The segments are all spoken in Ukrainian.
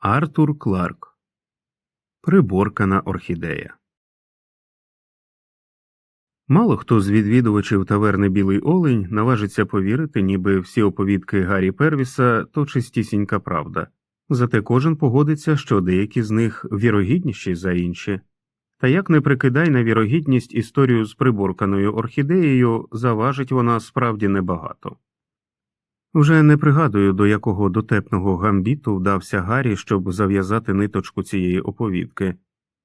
Артур Кларк Приборкана орхідея. Мало хто з відвідувачів таверни Білий Олень наважиться повірити, ніби всі оповідки Гаррі Первіса то чистісінька правда, зате кожен погодиться, що деякі з них вірогідніші за інші. Та як не прикидай на вірогідність історію з приборканою орхідеєю, заважить вона справді небагато. Вже не пригадую, до якого дотепного гамбіту вдався Гаррі, щоб зав'язати ниточку цієї оповідки.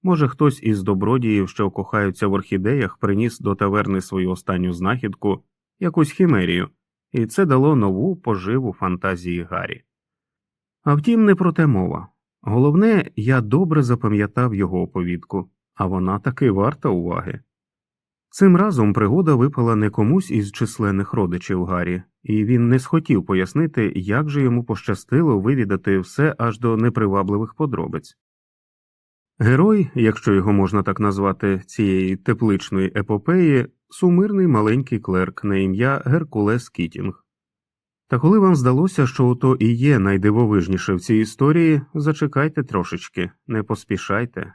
Може, хтось із добродіїв, що кохаються в орхідеях, приніс до таверни свою останню знахідку, якусь хімерію, і це дало нову поживу фантазії Гаррі. А втім, не про те мова. Головне, я добре запам'ятав його оповідку, а вона таки варта уваги. Цим разом пригода випала не комусь із численних родичів Гаррі, і він не схотів пояснити, як же йому пощастило вивідати все аж до непривабливих подробиць. Герой, якщо його можна так назвати, цієї тепличної епопеї, сумирний маленький клерк на ім'я Геркулес Кітінг. Та коли вам здалося, що ото і є найдивовижніше в цій історії, зачекайте трошечки, не поспішайте.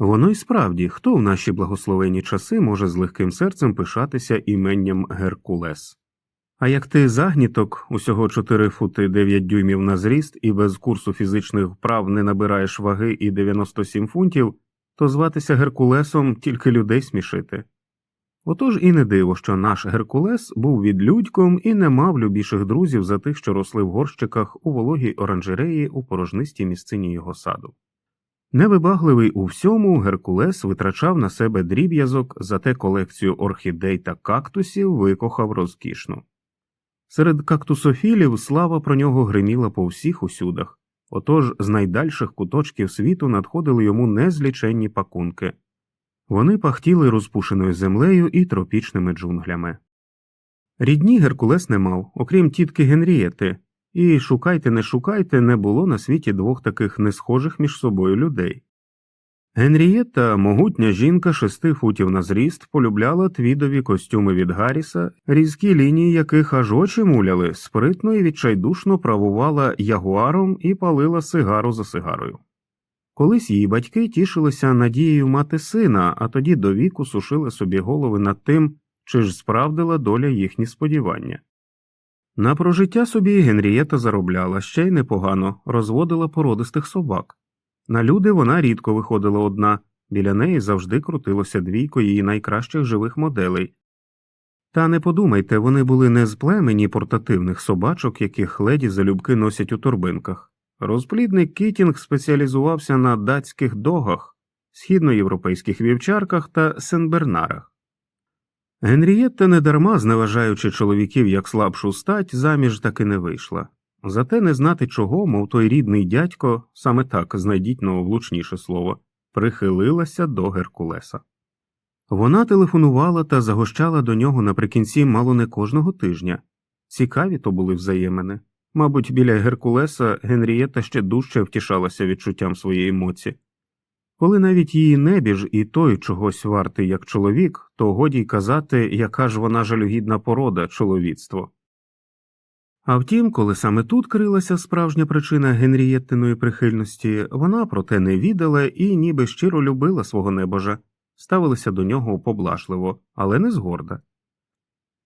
Воно й справді, хто в наші благословенні часи може з легким серцем пишатися іменням Геркулес. А як ти загніток, усього 4 фути 9 дюймів на зріст і без курсу фізичних вправ не набираєш ваги і 97 фунтів, то зватися Геркулесом тільки людей смішити. Отож і не диво, що наш Геркулес був відлюдьком і не мав любіших друзів за тих, що росли в горщиках у вологій оранжереї у порожнистій місцині його саду. Невибагливий у всьому, Геркулес витрачав на себе дріб'язок, зате колекцію орхідей та кактусів викохав розкішно. Серед кактусофілів слава про нього гриміла по всіх усюдах, отож з найдальших куточків світу надходили йому незліченні пакунки. Вони пахтіли розпушеною землею і тропічними джунглями. Рідні Геркулес не мав, окрім тітки Генрієти, і шукайте, не шукайте, не було на світі двох таких несхожих між собою людей. Генрієта, могутня жінка шести футів на зріст, полюбляла твідові костюми від Гарріса, різкі лінії яких аж очі муляли, спритно і відчайдушно правувала ягуаром і палила сигару за сигарою. Колись її батьки тішилися надією мати сина, а тоді до віку сушили собі голови над тим, чи ж справдила доля їхні сподівання. На прожиття собі Генрієта заробляла ще й непогано, розводила породистих собак. На люди вона рідко виходила одна, біля неї завжди крутилося двійко її найкращих живих моделей. Та не подумайте, вони були не з племені портативних собачок, яких леді залюбки носять у торбинках. Розплідник Кітінг спеціалізувався на датських догах, східноєвропейських вівчарках та сенбернарах. Генрієтта недарма, зневажаючи чоловіків як слабшу стать, заміж таки не вийшла. Зате не знати чого, мов той рідний дядько, саме так знайдіть новлучніше слово, прихилилася до Геркулеса. Вона телефонувала та загощала до нього наприкінці мало не кожного тижня. Цікаві то були взаємини. Мабуть, біля Геркулеса Генрієта ще дужче втішалася відчуттям своєї моці. Коли навіть її небіж і той чогось вартий як чоловік, то годі й казати, яка ж вона жалюгідна порода чоловіцтво. А втім, коли саме тут крилася справжня причина Генрієттиної прихильності, вона про те не відала і ніби щиро любила свого небожа, ставилася до нього поблажливо, але не згорда.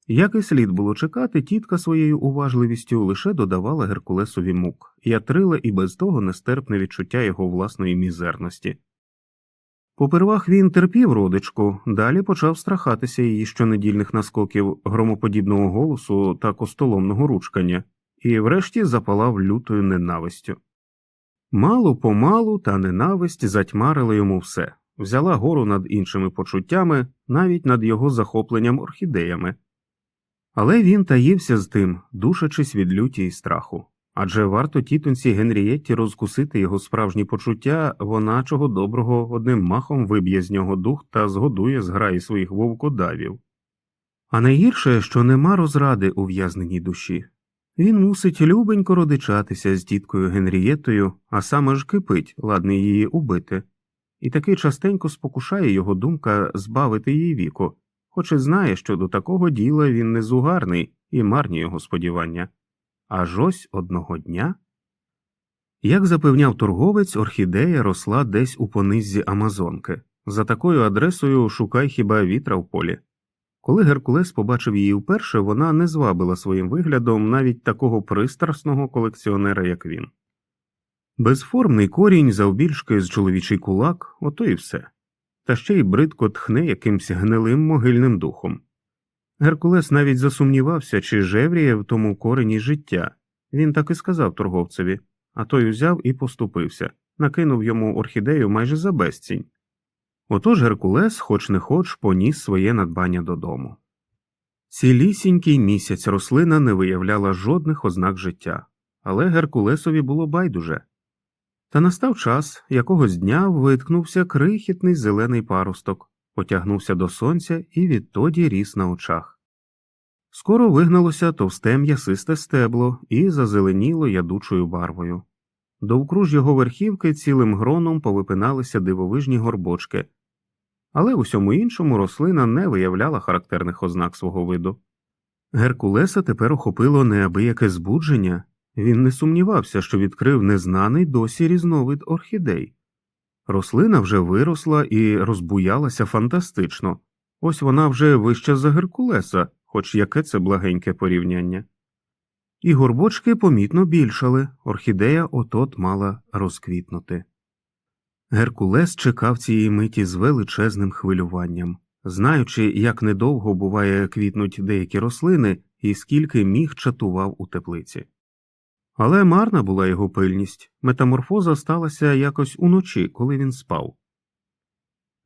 Як і слід було чекати, тітка своєю уважливістю лише додавала Геркулесові мук, ятрила і без того нестерпне відчуття його власної мізерності. Попервах він терпів родичку, далі почав страхатися її щонедільних наскоків громоподібного голосу та костоломного ручкання, і врешті запалав лютою ненавистю. Мало помалу та ненависть затьмарила йому все, взяла гору над іншими почуттями, навіть над його захопленням орхідеями. Але він таївся з тим, душачись від люті й страху. Адже варто тітонці Генрієтті розкусити його справжні почуття, вона чого доброго одним махом виб'є з нього дух та згодує зграї своїх вовкодавів. А найгірше, що нема розради у в'язненій душі. Він мусить любенько родичатися з тіткою Генрієтою, а саме ж кипить, ладний її убити, і таки частенько спокушає його думка збавити її віку, хоч і знає, що до такого діла він не зугарний і марні його сподівання. Аж ось одного дня. Як запевняв торговець, орхідея росла десь у пониззі Амазонки. За такою адресою шукай хіба вітра в полі. Коли Геркулес побачив її вперше, вона не звабила своїм виглядом навіть такого пристрасного колекціонера, як він. Безформний корінь завбільшки з чоловічий кулак, ото і все, та ще й бридко тхне якимсь гнилим могильним духом. Геркулес навіть засумнівався, чи жевріє в тому корені життя. Він так і сказав торговцеві, а той узяв і поступився, накинув йому орхідею майже за безцінь. Отож Геркулес, хоч не хоч, поніс своє надбання додому. Цілісінький місяць рослина не виявляла жодних ознак життя, але Геркулесові було байдуже. Та настав час якогось дня виткнувся крихітний зелений паросток, потягнувся до сонця і відтоді ріс на очах. Скоро вигналося товсте м'ясисте стебло і зазеленіло ядучою барвою. Довкруж його верхівки цілим гроном повипиналися дивовижні горбочки, але усьому іншому рослина не виявляла характерних ознак свого виду. Геркулеса тепер охопило неабияке збудження, він не сумнівався, що відкрив незнаний досі різновид орхідей. Рослина вже виросла і розбуялася фантастично, ось вона вже вища за Геркулеса, хоч яке це благеньке порівняння. І горбочки помітно більшали, орхідея отот мала розквітнути. Геркулес чекав цієї миті з величезним хвилюванням, знаючи, як недовго буває квітнуть деякі рослини і скільки міг чатував у теплиці. Але марна була його пильність, метаморфоза сталася якось уночі, коли він спав.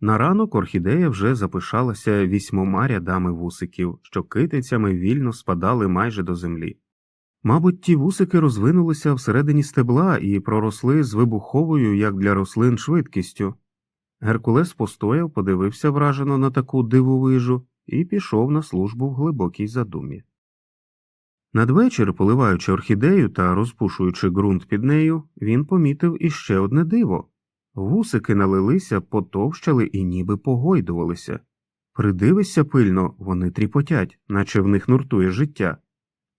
На ранок орхідея вже запишалася вісьмома рядами вусиків, що китицями вільно спадали майже до землі. Мабуть, ті вусики розвинулися всередині стебла і проросли з вибуховою, як для рослин, швидкістю. Геркулес постояв, подивився вражено на таку дивовижу і пішов на службу в глибокій задумі. Надвечір, поливаючи орхідею та розпушуючи ґрунт під нею, він помітив іще одне диво вусики налилися, потовщали і ніби погойдувалися. Придивися пильно, вони тріпотять, наче в них нуртує життя.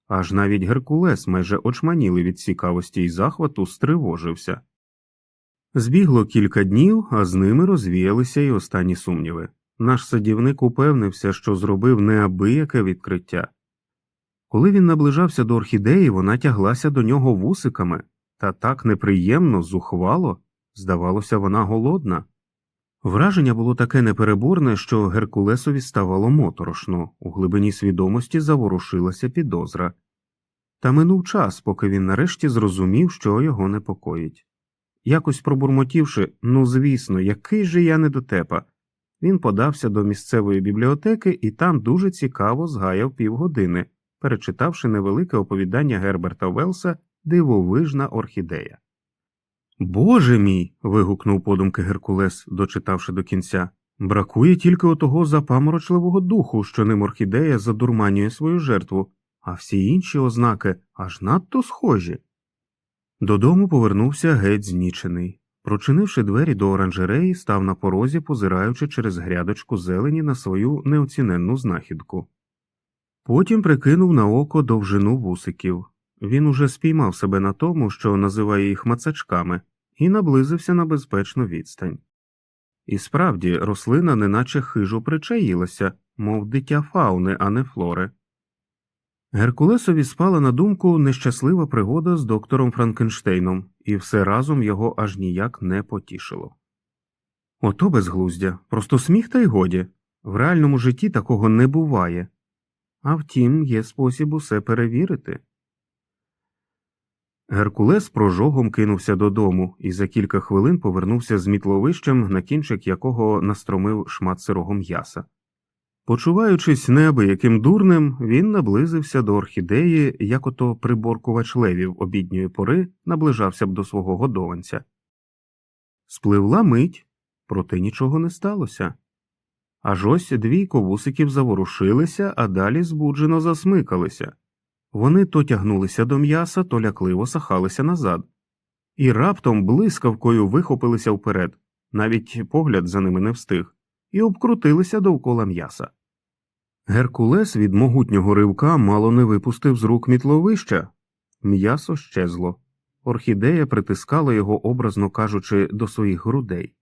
Аж навіть Геркулес, майже очманілий від цікавості й захвату, стривожився. Збігло кілька днів, а з ними розвіялися й останні сумніви. Наш садівник упевнився, що зробив неабияке відкриття. Коли він наближався до орхідеї, вона тяглася до нього вусиками, та так неприємно, зухвало, здавалося, вона голодна. Враження було таке непереборне, що Геркулесові ставало моторошно, у глибині свідомості заворушилася підозра. Та минув час, поки він нарешті зрозумів, що його непокоїть. Якось пробурмотівши, ну звісно, який же я недотепа, він подався до місцевої бібліотеки і там дуже цікаво згаяв півгодини, перечитавши невелике оповідання Герберта Велса Дивовижна орхідея. Боже мій. вигукнув подумки Геркулес, дочитавши до кінця. Бракує тільки отого запаморочливого духу, що ним орхідея задурманює свою жертву, а всі інші ознаки аж надто схожі. Додому повернувся геть знічений. Прочинивши двері до оранжереї, став на порозі, позираючи через грядочку зелені на свою неоціненну знахідку. Потім прикинув на око довжину вусиків. Він уже спіймав себе на тому, що називає їх мацачками, і наблизився на безпечну відстань. І справді, рослина неначе хижо причаїлася, мов дитя фауни, а не флори. Геркулесові спала на думку нещаслива пригода з доктором Франкенштейном, і все разом його аж ніяк не потішило. Ото безглуздя, просто сміх та й годі. В реальному житті такого не буває. А втім, є спосіб усе перевірити. Геркулес прожогом кинувся додому і за кілька хвилин повернувся з мітловищем, на кінчик якого настромив шмат сирого м'яса. Почуваючись неабияким дурним, він наблизився до орхідеї, як ото приборкувач левів обідньої пори наближався б до свого годованця. Спливла мить, проте нічого не сталося. Аж ось двійко вусиків заворушилися, а далі збуджено засмикалися. Вони то тягнулися до м'яса, то лякливо сахалися назад, і раптом блискавкою вихопилися вперед, навіть погляд за ними не встиг, і обкрутилися довкола м'яса. Геркулес від могутнього ривка мало не випустив з рук мітловища. М'ясо щезло. Орхідея притискала його, образно кажучи, до своїх грудей.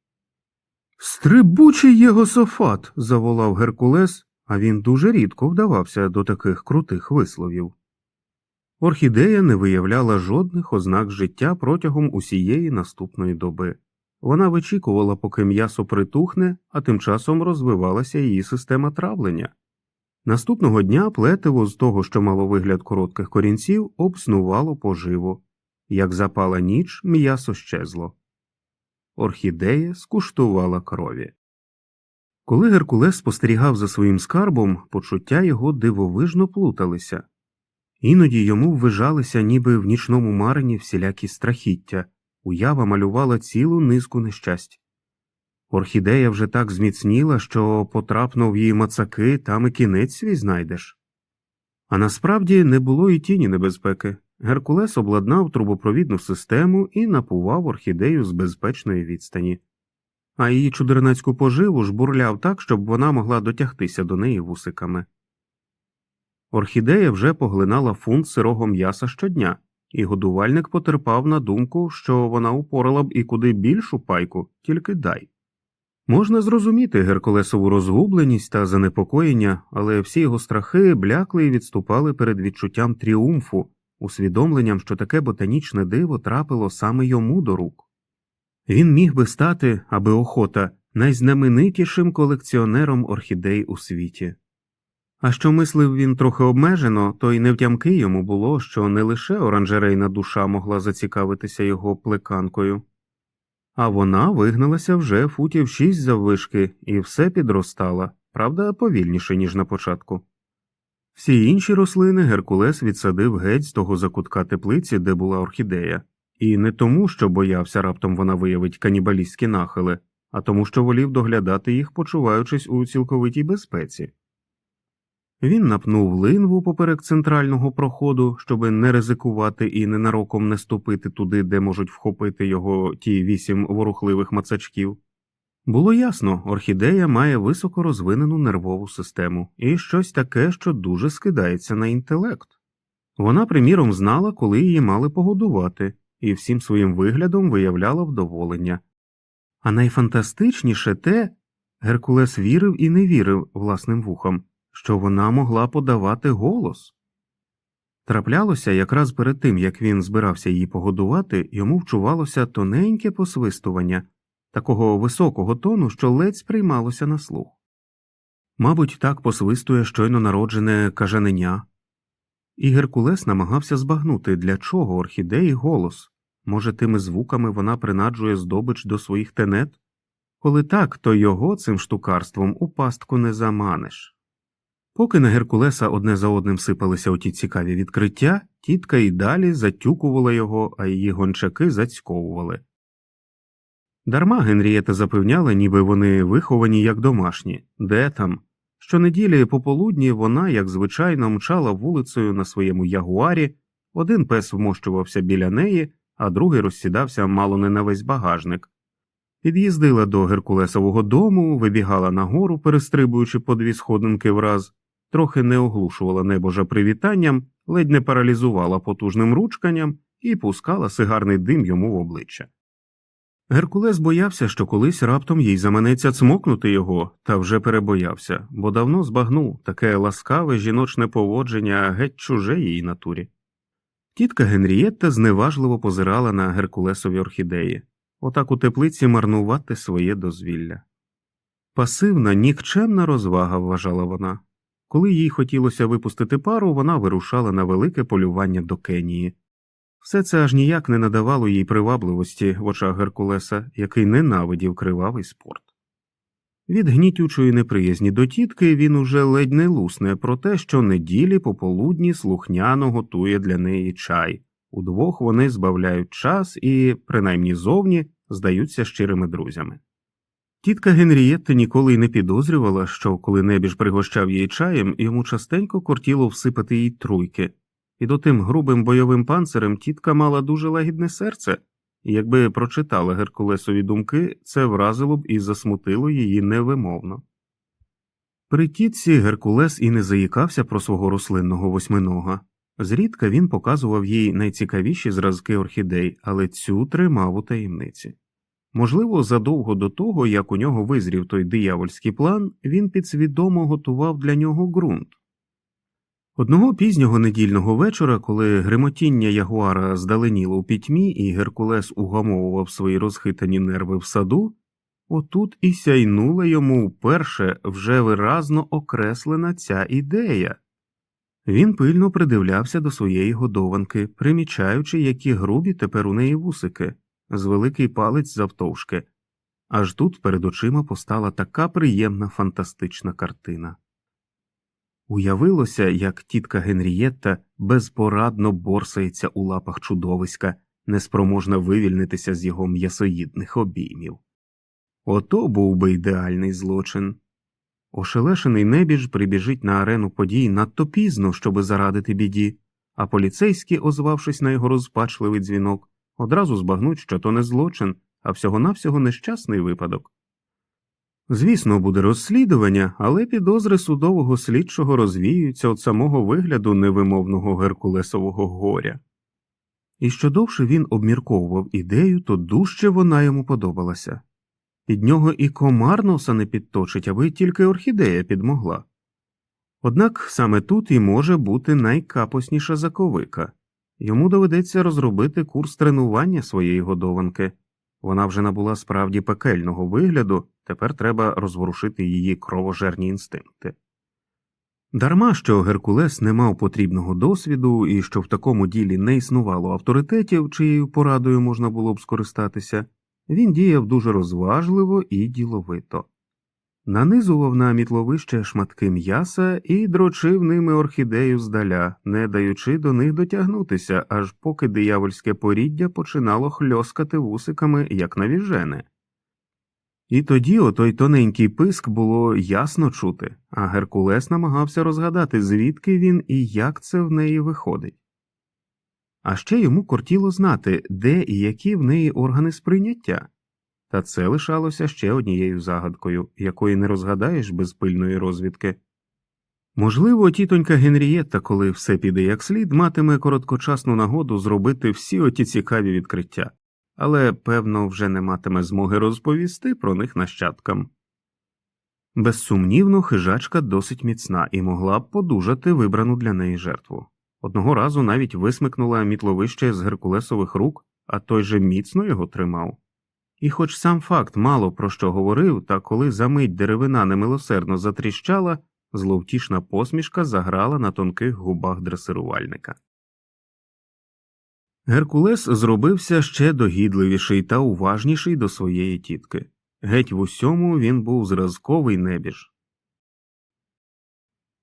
Стрибучий єгософат. заволав Геркулес, а він дуже рідко вдавався до таких крутих висловів. Орхідея не виявляла жодних ознак життя протягом усієї наступної доби. Вона вичікувала, поки м'ясо притухне, а тим часом розвивалася її система травлення. Наступного дня плетиво з того, що мало вигляд коротких корінців, обснувало поживо. Як запала ніч, м'ясо щезло. Орхідея скуштувала крові. Коли Геркулес спостерігав за своїм скарбом, почуття його дивовижно плуталися. Іноді йому ввижалися, ніби в нічному марині всілякі страхіття, уява малювала цілу низку нещасть. Орхідея вже так зміцніла, що потрапно в її мацаки, там і кінець свій знайдеш. А насправді не було і тіні небезпеки. Геркулес обладнав трубопровідну систему і напував орхідею з безпечної відстані, а її чудернацьку поживу жбурляв так, щоб вона могла дотягтися до неї вусиками. Орхідея вже поглинала фунт сирого м'яса щодня, і годувальник потерпав на думку, що вона упорала б і куди більшу пайку, тільки дай. Можна зрозуміти Геркулесову розгубленість та занепокоєння, але всі його страхи блякли і відступали перед відчуттям тріумфу, усвідомленням, що таке ботанічне диво трапило саме йому до рук. Він міг би стати, аби охота, найзнаменитішим колекціонером орхідей у світі. А що мислив він трохи обмежено, то й невтямки йому було, що не лише оранжерейна душа могла зацікавитися його плеканкою, а вона вигналася вже футів шість заввишки і все підростала, правда, повільніше, ніж на початку. Всі інші рослини Геркулес відсадив геть з того закутка теплиці, де була орхідея, і не тому, що боявся раптом вона виявить канібалістські нахили, а тому, що волів доглядати їх, почуваючись у цілковитій безпеці. Він напнув линву поперек центрального проходу, щоби не ризикувати і ненароком не ступити туди, де можуть вхопити його ті вісім ворухливих мацачків. Було ясно, орхідея має високо розвинену нервову систему і щось таке, що дуже скидається на інтелект. Вона, приміром, знала, коли її мали погодувати, і всім своїм виглядом виявляла вдоволення. А найфантастичніше те Геркулес вірив і не вірив власним вухам що вона могла подавати голос. Траплялося якраз перед тим, як він збирався її погодувати, йому вчувалося тоненьке посвистування, такого високого тону, що ледь сприймалося на слух. Мабуть, так посвистує щойно народжене кажаненя. І Геркулес намагався збагнути, для чого орхідеї голос може, тими звуками вона принаджує здобич до своїх тенет? Коли так, то його цим штукарством у пастку не заманиш. Поки на Геркулеса одне за одним сипалися оті цікаві відкриття, тітка і далі затюкувала його, а її гончаки зацьковували. Дарма Генрієта запевняла, ніби вони виховані як домашні, де там. Щонеділі пополудні вона, як звичайно, мчала вулицею на своєму ягуарі, один пес вмощувався біля неї, а другий розсідався мало не на весь багажник. Під'їздила до Геркулесового дому, вибігала нагору, перестрибуючи по дві сходинки враз, трохи не оглушувала небожа привітанням, ледь не паралізувала потужним ручканням і пускала сигарний дим йому в обличчя. Геркулес боявся, що колись раптом їй заманеться цмокнути його, та вже перебоявся, бо давно збагнув таке ласкаве жіночне поводження геть чуже її натурі. Тітка Генрієтта зневажливо позирала на Геркулесові орхідеї отак у теплиці марнувати своє дозвілля. Пасивна, нікчемна розвага, вважала вона. Коли їй хотілося випустити пару, вона вирушала на велике полювання до Кенії. Все це аж ніяк не надавало їй привабливості в очах Геркулеса, який ненавидів кривавий спорт. Від гнітючої неприязні до тітки він уже ледь не лусне про те, що неділі пополудні слухняно готує для неї чай. Удвох вони збавляють час і, принаймні зовні, здаються щирими друзями. Тітка Генрієтта ніколи й не підозрювала, що коли небіж пригощав її чаєм, йому частенько кортіло всипати їй труйки, і до тим грубим бойовим панцирем тітка мала дуже лагідне серце, і якби прочитала Геркулесові думки, це вразило б і засмутило її невимовно. При тітці Геркулес і не заїкався про свого рослинного восьминога. Зрідка він показував їй найцікавіші зразки орхідей, але цю тримав у таємниці. Можливо, задовго до того, як у нього визрів той диявольський план, він підсвідомо готував для нього ґрунт. Одного пізнього недільного вечора, коли гримотіння ягуара здаленіло у пітьмі, і Геркулес угамовував свої розхитані нерви в саду, отут і сяйнула йому вперше вже виразно окреслена ця ідея. Він пильно придивлявся до своєї годованки, примічаючи, які грубі тепер у неї вусики, з великий палець завтовшки. Аж тут перед очима постала така приємна фантастична картина. Уявилося, як тітка Генрієтта безпорадно борсається у лапах чудовиська, неспроможна вивільнитися з його м'ясоїдних обіймів. Ото був би ідеальний злочин. Ошелешений небіж прибіжить на арену подій надто пізно, щоби зарадити біді, а поліцейські, озвавшись на його розпачливий дзвінок, одразу збагнуть, що то не злочин, а всього-навсього нещасний випадок. Звісно, буде розслідування, але підозри судового слідчого розвіюються від самого вигляду невимовного геркулесового горя. І що довше він обмірковував ідею, то дужче вона йому подобалася. Під нього і комар носа не підточить, аби тільки орхідея підмогла. Однак саме тут і може бути найкапосніша заковика йому доведеться розробити курс тренування своєї годованки. Вона вже набула справді пекельного вигляду, тепер треба розворушити її кровожерні інстинкти. Дарма що Геркулес не мав потрібного досвіду і що в такому ділі не існувало авторитетів, чиєю порадою можна було б скористатися, він діяв дуже розважливо і діловито. Нанизував на мітловище шматки м'яса і дрочив ними орхідею здаля, не даючи до них дотягнутися, аж поки диявольське поріддя починало хльоскати вусиками, як навіжене. І тоді отой тоненький писк було ясно чути, а Геркулес намагався розгадати, звідки він і як це в неї виходить. А ще йому кортіло знати, де і які в неї органи сприйняття. Та це лишалося ще однією загадкою, якої не розгадаєш без пильної розвідки. Можливо, тітонька Генрієтта, коли все піде як слід, матиме короткочасну нагоду зробити всі оті цікаві відкриття, але, певно, вже не матиме змоги розповісти про них нащадкам. Безсумнівно, хижачка досить міцна і могла б подужати вибрану для неї жертву. Одного разу навіть висмикнула мітловище з геркулесових рук, а той же міцно його тримав. І хоч сам факт мало про що говорив, та коли за мить деревина немилосердно затріщала, зловтішна посмішка заграла на тонких губах дресирувальника. Геркулес зробився ще догідливіший та уважніший до своєї тітки. Геть в усьому він був зразковий небіж.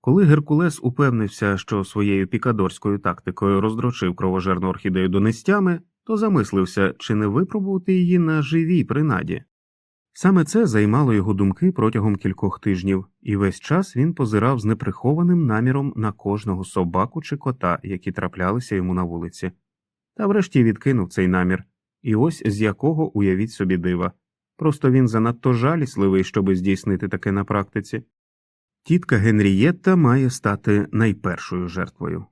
Коли Геркулес упевнився, що своєю пікадорською тактикою роздрочив кровожерну орхідею донестями, то замислився, чи не випробувати її на живій принаді. Саме це займало його думки протягом кількох тижнів, і весь час він позирав з неприхованим наміром на кожного собаку чи кота, які траплялися йому на вулиці, та врешті відкинув цей намір, і ось з якого уявіть собі дива. Просто він занадто жалісливий, щоби здійснити таке на практиці. Тітка Генрієтта має стати найпершою жертвою.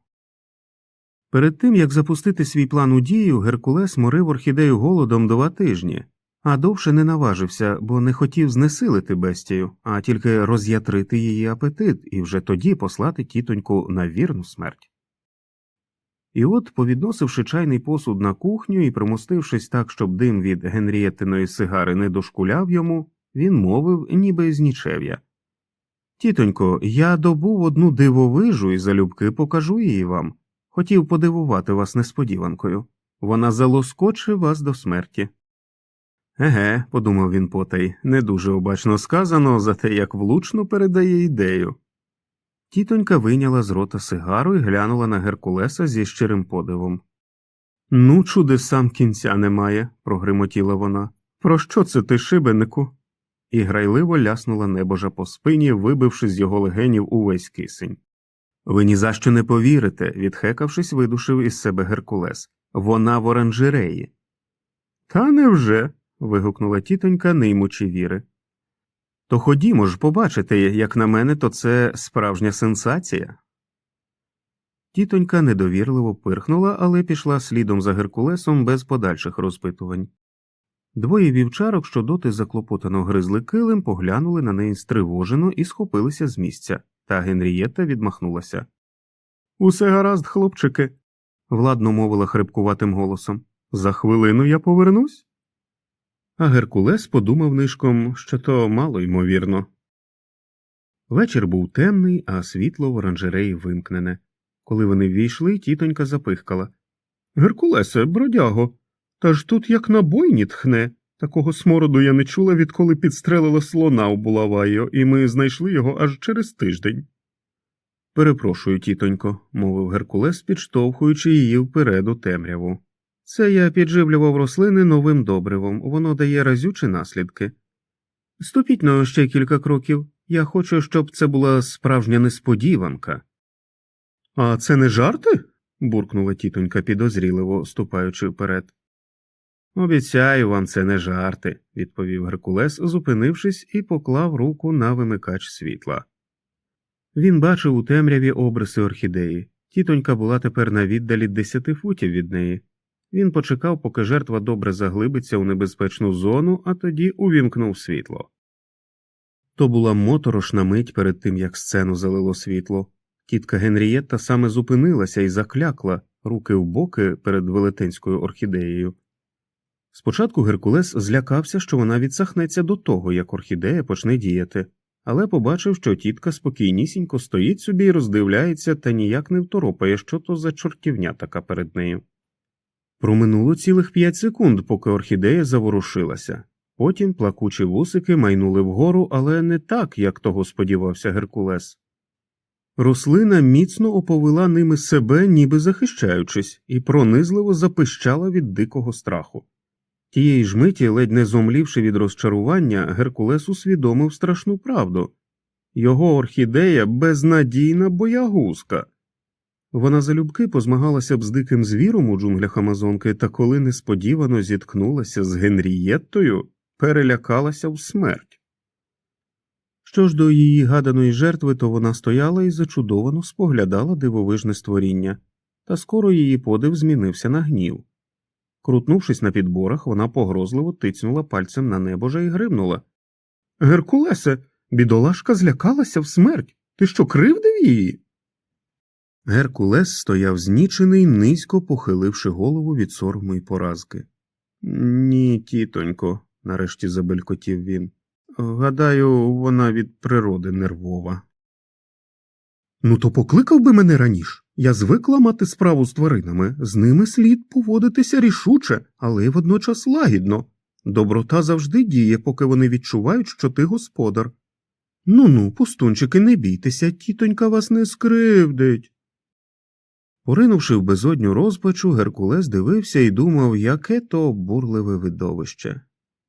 Перед тим як запустити свій план у дію, Геркулес морив орхідею голодом два тижні, а довше не наважився, бо не хотів знесилити бестію, а тільки роз'ятрити її апетит і вже тоді послати тітоньку на вірну смерть. І от, повідносивши чайний посуд на кухню і примостившись так, щоб дим від Генрієттиної сигари не дошкуляв йому, він мовив, ніби з нічев'я. Тітонько, я добув одну дивовижу і залюбки покажу її вам. Хотів подивувати вас несподіванкою. Вона залоскоче вас до смерті. Еге, подумав він потай, не дуже обачно сказано за те, як влучно передає ідею. Тітонька вийняла з рота сигару і глянула на Геркулеса зі щирим подивом. Ну, чудесам кінця немає, прогримотіла вона. Про що це ти, шибенику? І грайливо ляснула небожа по спині, вибивши з його легенів увесь кисень. Ви ні за що не повірите, відхекавшись, видушив із себе Геркулес. Вона в оранжереї. Та невже? вигукнула тітонька, не ймучи віри. То ходімо ж побачити, як на мене, то це справжня сенсація. Тітонька недовірливо пирхнула, але пішла слідом за Геркулесом без подальших розпитувань. Двоє вівчарок, що доти заклопотано гризли килим, поглянули на неї стривожено і схопилися з місця, та Генрієта відмахнулася. Усе гаразд, хлопчики, владно мовила хрипкуватим голосом. За хвилину я повернусь. А Геркулес подумав нишком, що то мало ймовірно. Вечір був темний, а світло в оранжереї вимкнене. Коли вони ввійшли, тітонька запихкала. Геркулесе, бродяго, та ж тут як на бойні тхне. Такого смороду я не чула, відколи підстрелила слона у Булавайо, і ми знайшли його аж через тиждень. Перепрошую, тітонько, мовив Геркулес, підштовхуючи її вперед у темряву. Це я підживлював рослини новим добривом, воно дає разючі наслідки. Ступіть на ще кілька кроків. Я хочу, щоб це була справжня несподіванка. А це не жарти? буркнула тітонька підозріливо, ступаючи вперед. Обіцяю вам, це не жарти, відповів Геркулес, зупинившись і поклав руку на вимикач світла. Він бачив у темряві обриси орхідеї. Тітонька була тепер на віддалі десяти футів від неї. Він почекав, поки жертва добре заглибиться у небезпечну зону, а тоді увімкнув світло. То була моторошна мить перед тим, як сцену залило світло. Тітка Генрієтта саме зупинилася і заклякла, руки в боки перед велетенською орхідеєю. Спочатку Геркулес злякався, що вона відсахнеться до того, як орхідея почне діяти, але побачив, що тітка спокійнісінько стоїть собі і роздивляється та ніяк не второпає, що то за чортівня така перед нею. Проминуло цілих п'ять секунд, поки орхідея заворушилася. Потім плакучі вусики майнули вгору, але не так, як того сподівався Геркулес. Рослина міцно оповила ними себе, ніби захищаючись, і пронизливо запищала від дикого страху. Тієї ж миті, ледь не зомлівши від розчарування, Геркулес усвідомив страшну правду його орхідея безнадійна боягузка. Вона залюбки позмагалася б з диким звіром у джунглях Амазонки, та коли несподівано зіткнулася з Генрієттою, перелякалася в смерть. Що ж до її гаданої жертви, то вона стояла і зачудовано споглядала дивовижне створіння, та скоро її подив змінився на гнів. Крутнувшись на підборах, вона погрозливо тицнула пальцем на небожа і гримнула. Геркулесе, бідолашка злякалася в смерть. Ти що кривдив її? Геркулес стояв знічений, низько похиливши голову від сорому й поразки. Ні, тітонько, нарешті забелькотів він. Гадаю, вона від природи нервова. Ну, то покликав би мене раніше. Я звикла мати справу з тваринами, з ними слід поводитися рішуче, але й водночас лагідно. Доброта завжди діє, поки вони відчувають, що ти господар. Ну ну, пустунчики, не бійтеся, тітонька вас не скривдить. Поринувши в безодню розпачу, Геркулес дивився і думав, яке то обурливе видовище.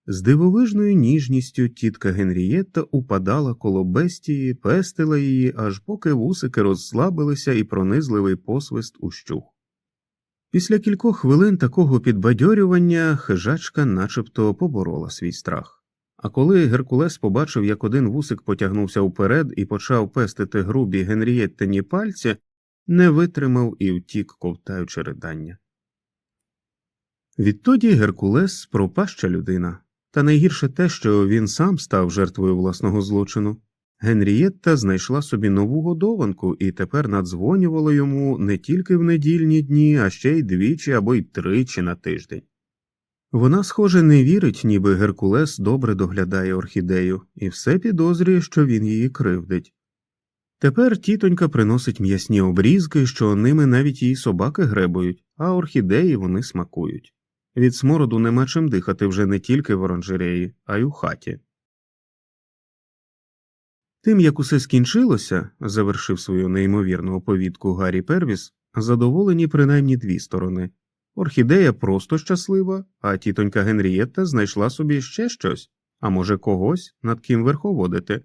З дивовижною ніжністю тітка Генрієтта упадала коло бестії, пестила її, аж поки вусики розслабилися і пронизливий посвист ущух. Після кількох хвилин такого підбадьорювання хижачка начебто поборола свій страх. А коли Геркулес побачив, як один вусик потягнувся вперед і почав пестити грубі Генрієттині пальці, не витримав і втік, ковтаючи ридання. Відтоді Геркулес пропаща людина. Та найгірше те, що він сам став жертвою власного злочину. Генрієтта знайшла собі нову годованку і тепер надзвонювала йому не тільки в недільні дні, а ще й двічі або й тричі на тиждень. Вона, схоже, не вірить, ніби Геркулес добре доглядає орхідею, і все підозрює, що він її кривдить. Тепер тітонька приносить м'ясні обрізки, що ними навіть її собаки гребують, а орхідеї вони смакують. Від смороду нема чим дихати вже не тільки в оранжереї, а й у хаті. Тим як усе скінчилося, завершив свою неймовірну оповідку Гаррі Первіс, задоволені принаймні дві сторони. Орхідея просто щаслива, а тітонька Генрієтта знайшла собі ще щось, а може, когось, над ким верховодити.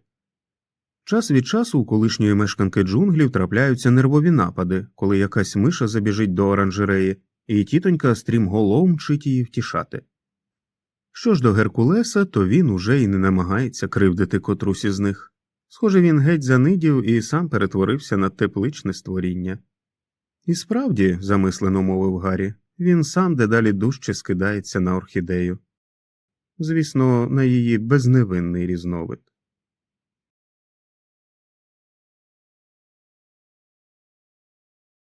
Час від часу у колишньої мешканки джунглів трапляються нервові напади, коли якась миша забіжить до оранжереї, і тітонька стрімголов мчить її втішати. Що ж до Геркулеса, то він уже й не намагається кривдити котрусь із них. Схоже, він геть занидів і сам перетворився на тепличне створіння. І справді, замислено мовив Гаррі, він сам дедалі дужче скидається на орхідею. Звісно, на її безневинний різновид.